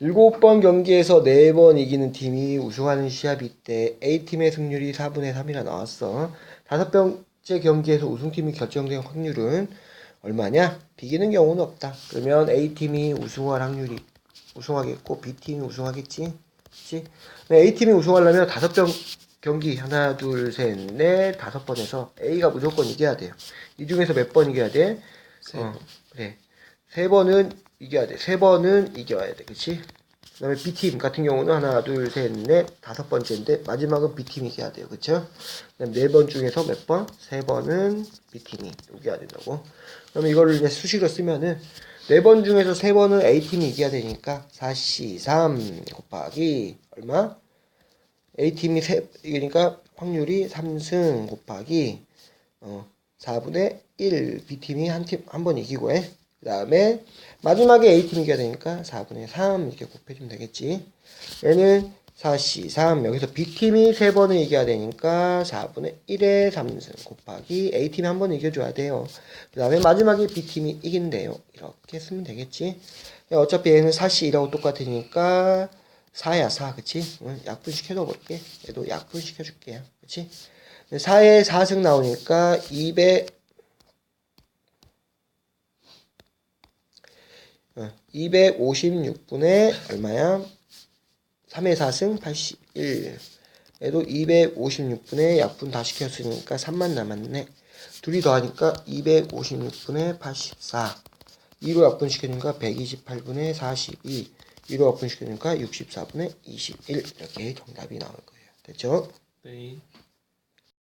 7번 경기에서 4번 이기는 팀이 우승하는 시합이 있대. A팀의 승률이 4분의 3이라 나왔어. 다섯 번째 경기에서 우승팀이 결정된 확률은 얼마냐? 비기는 경우는 없다. 그러면 A팀이 우승할 확률이 우승하겠고 B팀이 우승하겠지. 그치? A팀이 우승하려면 다섯 번 경기 하나 둘 셋 넷 다섯 번에서 A가 무조건 이겨야 돼요. 이 중에서 몇 번 이겨야 돼? 세 어, 그래. 세 번은 이겨야 돼. 세 번은 이겨야 돼. 그치? 그 다음에 B팀 같은 경우는 하나, 둘, 셋, 넷, 다섯 번째인데, 마지막은 B팀이 이겨야 돼요. 그쵸? 그 다음에 네번 중에서 몇 번? 세 번은 B팀이 이겨야 된다고. 그러면 이거를 이제 수식으로 쓰면은, 네 번 중에서 세 번은 A팀이 이겨야 되니까, 4C 3 곱하기, 얼마? A팀이 세, 이기니까 확률이 3승 곱하기, 어, 4분의 1 B팀이 한 팀 한 번 이기고 해. 그 다음에 마지막에 A팀이 이겨야 되니까 4분의 3 이렇게 곱해주면 되겠지. 얘는 4C 3 여기서 B팀이 세 번을 이겨야 되니까 4분의 1의 3승 곱하기 A팀이 한 번 이겨줘야 돼요. 그 다음에 마지막에 B팀이 이긴대요. 이렇게 쓰면 되겠지. 어차피 얘는 4C2라고 똑같으니까 4야 4 그치? 응, 약분시켜 줘 볼게. 얘도 약분시켜줄게요. 그치? 4에 4승 나오니까 200 256분의 얼마야? 3의 4승 81 얘도 256분의 약분 다 시켰으니까 3만 남았네. 둘이 더하니까 256분의 84 2로 약분시키니까 128분의 42 2로 약분시키니까 64분의 21 이렇게 정답이 나올 거예요. 됐죠? 네